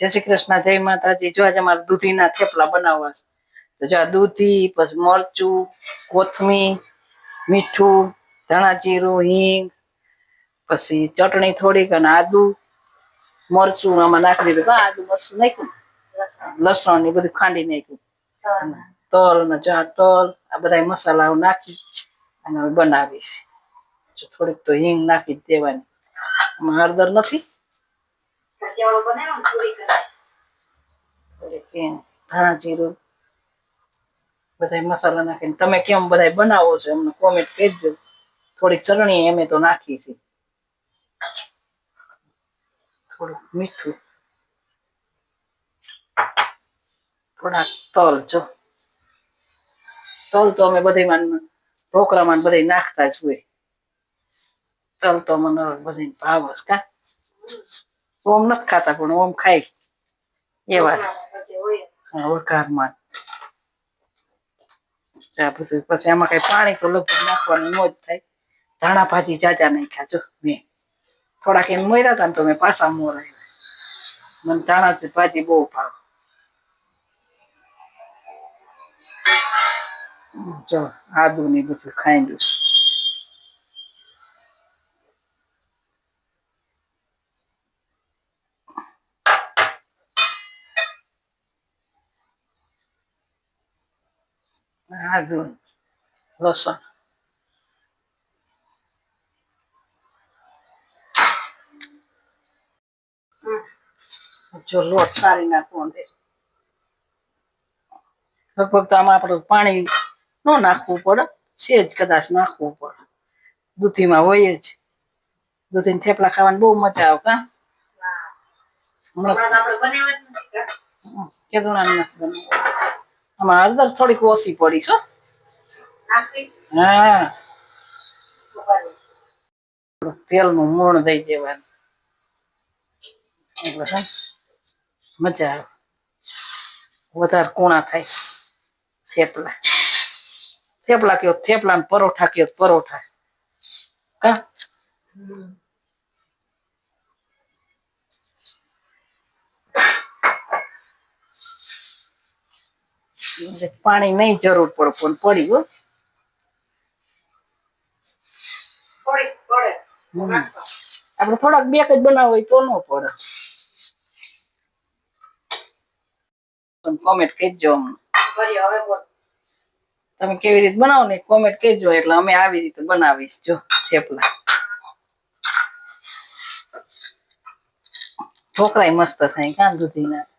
જય શ્રી કૃષ્ણ જય માતાજી. જો આજે અમારે દૂધીના થેપલા બનાવવા છે. તો જો આ દૂધી પછી મરચું કોથમીર મીઠું ધાણા જીરું હિંગ પછી ચટણી થોડીક અને આદુ મરચું આમાં નાખી દીધું. આદુ મરચું નાખ્યું લસણ. ને બધું ખાંડી નાખ્યું. તલ. ને ચા તલ આ બધા મસાલાઓ નાખી અને હવે બનાવીશ. થોડીક તો હિંગ નાખી દેવાની. આમાં હળદર નથી? થોડીક હિંગ ધાણા જીરું બધા મસાલા નાખીને. તમે કેમ બધા બનાવો છો? એમને કોમેન્ટ કહેજો થોડી ચરણી એમે તો નાખી છે. થોડુંક મીઠું. થોડાક તલ, જો. તલ તો અમે બધી ઢોકળામાં બધે નાખતા જ હોય. તલ તો મને બધી ભાવ કા. ઓમ નથી ખાતા, પણ ઓમ ખાય. એવા વઘારમાં પછી આમાં કઈ પાણી તો લગભગ નાખવાનું ન જ થાય. ધાણા ભાજી જાજા નાખ્યા, જો, મેં. થોડાક એને મોર્યા હતા ને તો મેં પાછા મોરાયા મને ધાણા ભાજી બહુ ભાવ. જો આદુ ને બધું ખાઈ આદુ લસણ જો લોટ સારી નાખવો લગભગ તો આમાં આપણે પાણી ન નાખવું પડે સેજ કદાચ નાખવું પડે. દૂધીમાં હોય જ. દૂધીને થેપલા ખાવાની બહુ મજા આવે કા? હમણાં કેદુણા નથી બનાવવું આમાં થોડીક ઓછી પડી છો થોડુંક તેલનું મૂણ દઈ દેવાનું. એટલે મજા આવે. વધારે કુણા થાય. થેપલા. થેપલા કયો? થેપલા ને પરોઠા કયો? પરોઠા. કા? પાણી નહીં જરૂર પડે પણ પડી ગયો. આપણે થોડાક બેક જ બનાવો તો ન પડે. કોમેન્ટ કહેજો તમે કેવી રીતે બનાવો ને કોમેન્ટ કહેજો એટલે અમે આવી રીતે બનાવીશ જો થેપલા. ઢોકળાય મસ્ત થાય કાં દૂધીના.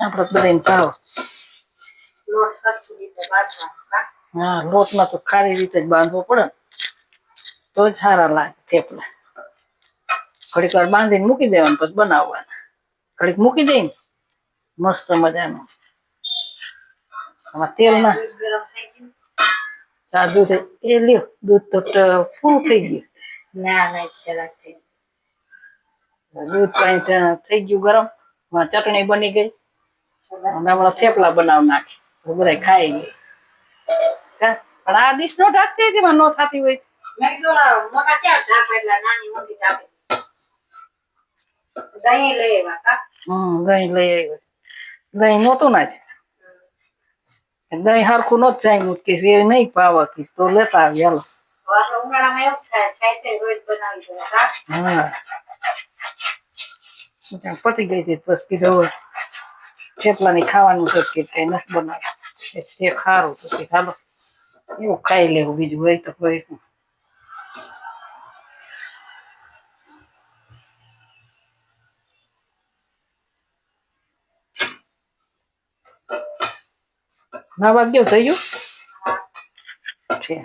આપણે બધાને ભાવ હા? લોટમાં તો ખારી રીતે જ બાંધવો પડે. તો જ સારા લાગે થેપલા. ઘડીક વાર બાંધીને મૂકી દેવાનું પછી બનાવવાના. ઘડીક મૂકી દઈ ને મસ્ત મજાનું. આમાં તેલ ના આ દૂધ એ લ્યો દૂધ તો ફૂલ થઈ ગયું. ના ના જરાક દૂધ પાણી થઈ ગયું ગરમ. ચટણી બની ગઈ. હમણાં થેપલા બનાવ નાખે. બધા ખાઈ લે. પણ આ ડીશ નો ઢાકતી હતી માં ન થતી હોય? મેં કીધું ઓલા મોટા ક્યાં ઢાંકવા એટલા નાની મોટી ઢાંકે? દહીં લઈ આવ્યા કા હમ દહીં લઈ આવ્યો. દહીં નહોતું ના દહીં હરખું નહોતું જામ્યું કે એ નહીં ભાવે કે તો લેતા આવી હાલો. ઉનાળામાં એવું થાય. છાય છે રોજ બનાવી દે હા. પતી ગઈ હતી બસ કીધું હવે. થેપલાની ખાવાનું છે કે કઈ નથી બનાવ્યું. તે ખારું તો કે હાલો. એવું ખાઈ લેવું બીજું હોય તો શું. ના વાગ્યો થઈ ગયો? છે.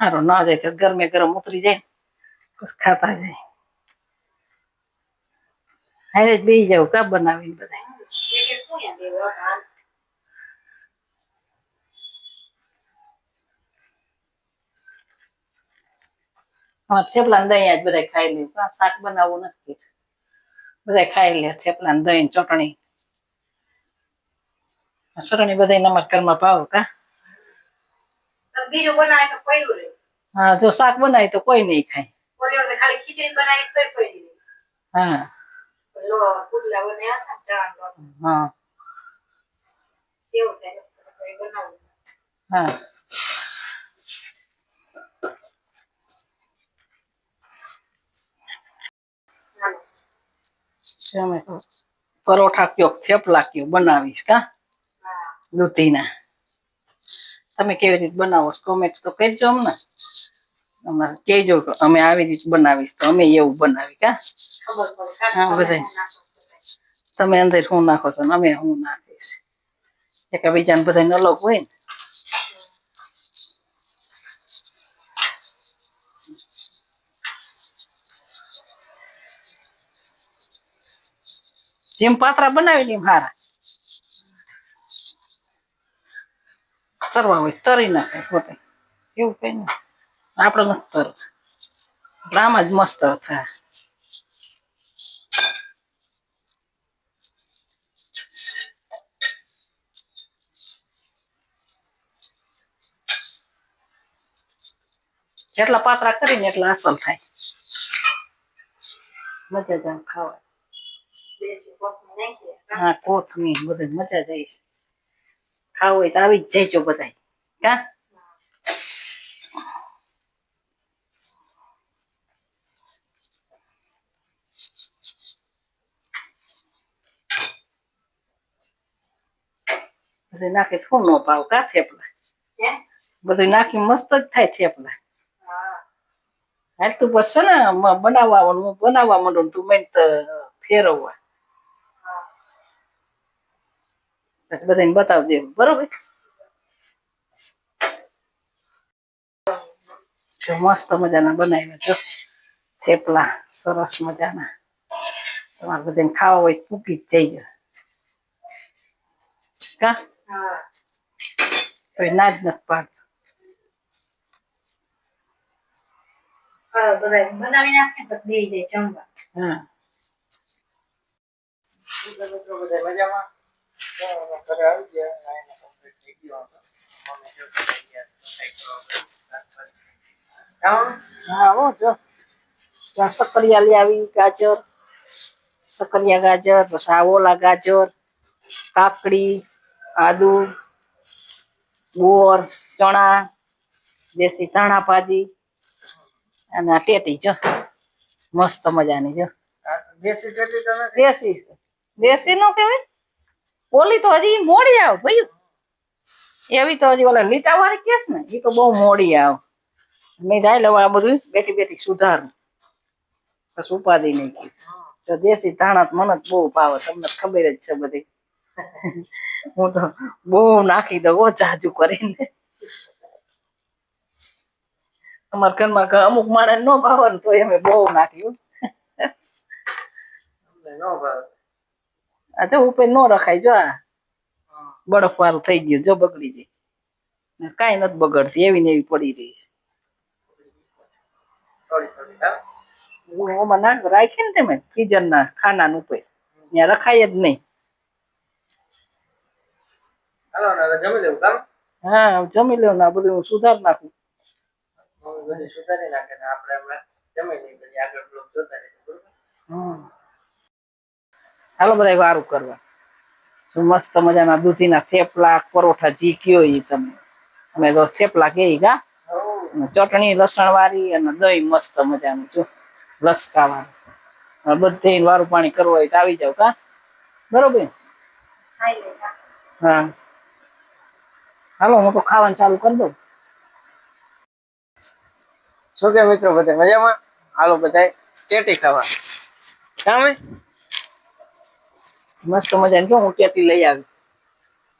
સારું ના જાય તો ગરમે ગરમ ઉતરી જાય ખાતા જાય. હારે જ બેસી જાવ કા બનાવીને બધા થેપલા ને દહીં જ બધા ખાઈ લે શાક બનાવવું નથી બધા ખાઈ લે થેપલા દહીં ચટણી ચટણી બધા નમસ્કારમાં ભાવ કા બીજું બનાવે તો કોઈ રહે હા જો શાક બનાવી તો કોઈ નહીં ખાય બોલ્યો ખાલી ખીચડી બનાવી તો કોઈ નહીં હા હા. હા. પરોઠા કયો થેપલા કયો બનાવીશ કા? દૂધીના. તમે કેવી રીતે બનાવો કોમેન્ટ તો કહેજો અમને. અમારે કહેજો કે અમે આવી રીતે બનાવીશ તો અમે એવું બનાવી કા હા, કાંઈ તમે અંદર શું નાખો છો ને અમે હું નાખીશ. એક એકબીજાને બધાને અલગ હોય ને? જેમ પાતરા બનાવી દે હારા. તરવા હોય તરી નાખે પોતે. એવું કઈ નહીં આપણે નથી આમાં જ મસ્ત થાય. જેટલા પાતરા કરીને એટલા અસલ થાય. મજા જાય ખાવા. હા, કોથમીર બધું મજા જાય ખાવું હોય તો આવી જ જઈજો બધા કા બધું નાખી નો ભાવ? કા થેપલા? બધું નાખી મસ્ત જ થાય થેપલા. હાલ તું બસ ને બનાવવા હું બનાવવા માંડું તું મેં ફેરવવા. પછી બધાને બતાવી દેવું. બરોબર? જો મસ્ત મજાના બનાવ્યા જો થેપલા સરસ મજાના. તમારે બધાને ખાવા હોય પૂકી જ જઈજો કા? હા કોઈ ના જ નથી પાડતું હા, બધાય બનાવી નાખે ને પછી બેસી જાય જમવા હા મિત્રો બધા મજામાં તો અમે ઘરે આવી ગયા અને એને complete થઈ ગયો હતો. મમ્મી જો કરી ગયા છે, કંઈક શાકભાજી. ખાવાનું? હા હો જો ત્યાં સક્કરિયા લઈ આવી ગાજર સક્કરિયા ગાજર પછી આ ઓલા ગાજર કાકડી આદુ બોર ચણા દેશી ધાણા ભાજી અને આ ટેટી જો. મસ્ત મજાની જો. દેશી ટેટી દેશી દેશી નો કેવાય ઓલી તો હજી મોડી આવ ભાઈ એવી તો હજી ઓલા લીટા વાળી કેસ ને એ તો બહુ મોડી આવ. મેં જાય લેવા આ બધું બેઠી બેઠી સુધારું. બસ ઉપાધિ નહીં કીધું. તો દેશી ધાણા તો મને બહુ ભાવે તમને ખબર જ છે બધી. હું તો બહુ નાખી દઉં જાજુ કરીને. અમારા ઘરમાં અમુક માણસ ન ભાવે ને તો અમે બહુ નાખ્યું. આ જો ઉપર નો રખાય જો આ. બરફ વાળું થઈ ગયું જો બગડી જાય. કાંઈ નથી બગડતી એવી ને એવી પડી રહી ઓમાં નાખ રાખી ને તમે ફ્રીઝર ના ખાના ઉપર. ત્યાં રખાય જ નહીં. જમી લેવું કામ? હા જમી લેવું ને આ બધું હું સુધાર નાખું. બધું સુધારી નાખે ને આપણે હમણાં જમી લઈએ પછી આગળ બ્લોક જોતા રહીએ હમ. હાલો બધા વારું કરવા. શું મસ્ત મજાના દૂધીના થેપલા પરોઠા જી કયો એ તમે. અમે તો થેપલા કે? ગા ચટણી લસણ વાળી અને દહીં મસ્ત મજાનું જો. લસકા વાળું. બધે વારું પાણી કરવું હોય તો આવી જાવ કા? બરોબર? હા. હાલો હું તો ખાવાનું ચાલુ કરી દઉં. શું કે મિત્રો બધા મજામાં? હાલો બધા ચેટી ખાવા. સામે? મસ્ત મજાની જો હું ચેટી લઈ આવી.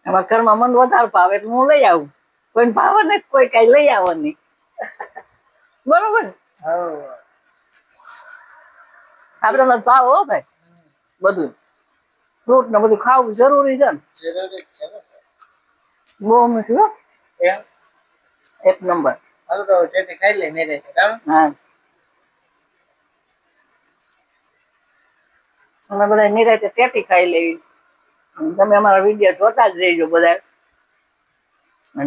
એમાં ઘરમાં મન વધારે ભાવે એટલે હું લઈ આવું. કોઈ ભાવે ને કોઈ કઈ લઈ આવવાની બરોબર. આપડે તો ભાવ હો ભાઈ. બધું. ફ્રૂટ ને બધું ખાવું જરૂરી છે ને. જરૂરી છે ને. બહુ મીઠું હો. એક નંબર. હાલો તો હવે ખાઈ લે નહીં રહે હા. અમે બધા નિરાતે ટેટી ખાઈ લેવી. તમે અમારા વીડિયો જોતા જ રહેજો બધા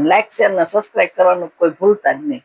લાઈક શેર ને સબસ્ક્રાઇબ કરવાનું કોઈ ભૂલતા જ નહીં.